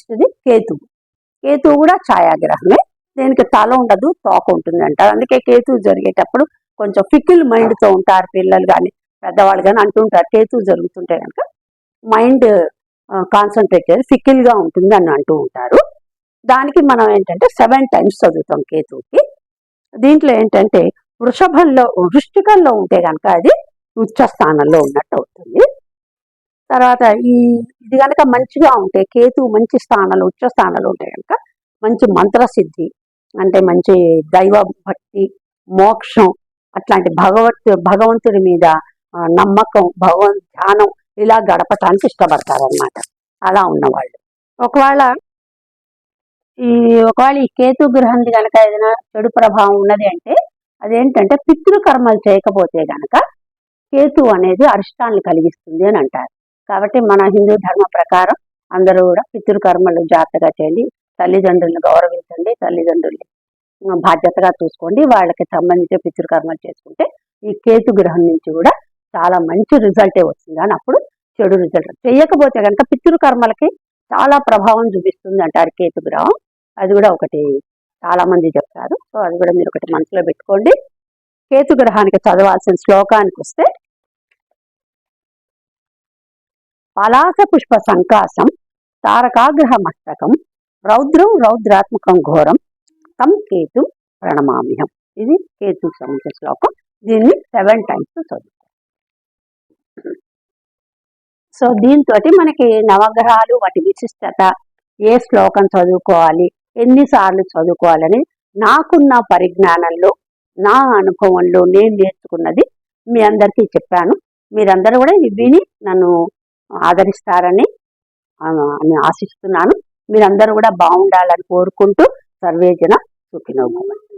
నెక్స్ట్ది కేతువు కేతువు కూడా ఛాయాగ్రహమే. దీనికి తల ఉండదు తోక ఉంటుంది అంటారు అందుకే కేతువు జరిగేటప్పుడు కొంచెం ఫికిల్ మైండ్తో ఉంటారు పిల్లలు కానీ పెద్దవాళ్ళు కానీ అంటుంటారు కేతువు జరుగుతుంటే కనుక మైండ్ కాన్సన్ట్రేట్ చేసి ఫికిల్గా ఉంటుంది అని అంటూ ఉంటారు. దానికి మనం ఏంటంటే సెవెన్ టైమ్స్ చదువుతాం కేతువుకి. దీంట్లో ఏంటంటే వృషభంలో వృష్టికంలో ఉంటే కనుక అది ఉచ్చ స్థానంలో ఉన్నట్టు అవుతుంది. తర్వాత ఈ ఇది కనుక మంచిగా ఉంటే కేతు మంచి స్థానాలు ఉచ్చ స్థానాలు ఉంటే కనుక మంచి మంత్రసిద్ధి అంటే మంచి దైవ భక్తి మోక్షం అట్లాంటి భగవత్ భగవంతుడి మీద నమ్మకం భగవన్ ధ్యానం ఇలా గడపటానికి ఇష్టపడతారనమాట అలా ఉన్నవాళ్ళు. ఒకవేళ ఈ ఒకవేళ ఈ కేతు గ్రహంది కనుక ఏదైనా చెడు ప్రభావం ఉన్నది అంటే అదేంటంటే పితృకర్మలు చేయకపోతే గనక కేతు అనేది అరిష్టాన్ని కలిగిస్తుంది అని అంటారు. కాబట్టి మన హిందూ ధర్మ ప్రకారం అందరూ కూడా పితృకర్మలు జాగ్రత్తగా చేయండి. తల్లిదండ్రులను గౌరవించండి. తల్లిదండ్రుల్ని బాధ్యతగా చూసుకోండి. వాళ్ళకి సంబంధించి పితృకర్మలు చేసుకుంటే ఈ కేతు గ్రహం నుంచి కూడా చాలా మంచి రిజల్టే వస్తుంది. అని అప్పుడు చెడు రిజల్ట్ చేయకపోతే కనుక పితృకర్మలకి చాలా ప్రభావం చూపిస్తుంది అంటారు కేతు గ్రహం. అది కూడా ఒకటి చాలా మంది చెప్తారు. సో అది కూడా మీరు ఒకటి మనసులో పెట్టుకోండి. కేతు గ్రహానికి చదవాల్సిన శ్లోకానికి వస్తే పలాస పుష్ప సంకాసం తారకాగ్రహ మస్తకం రౌద్రం రౌద్రాత్మకం ఘోరం తం కేతు ప్రణమామ్యం ఇది కేతు సంబంధించిన శ్లోకం. దీన్ని సెవెన్ టైమ్స్ చదువుతాం. సో దీంతో మనకి నవగ్రహాలు వాటి విశిష్టత ఏ శ్లోకం చదువుకోవాలి ఎన్నిసార్లు చదువుకోవాలని నాకున్న పరిజ్ఞానంలో నా అనుభవంలో నేను నేర్చుకున్నది మీ అందరికీ చెప్పాను. మీరందరూ కూడా విని నన్ను ఆదరిస్తారని ఆశిస్తున్నాను. మీరందరూ కూడా బాగుండాలని కోరుకుంటూ సర్వేజన సుఖినోభవంతు.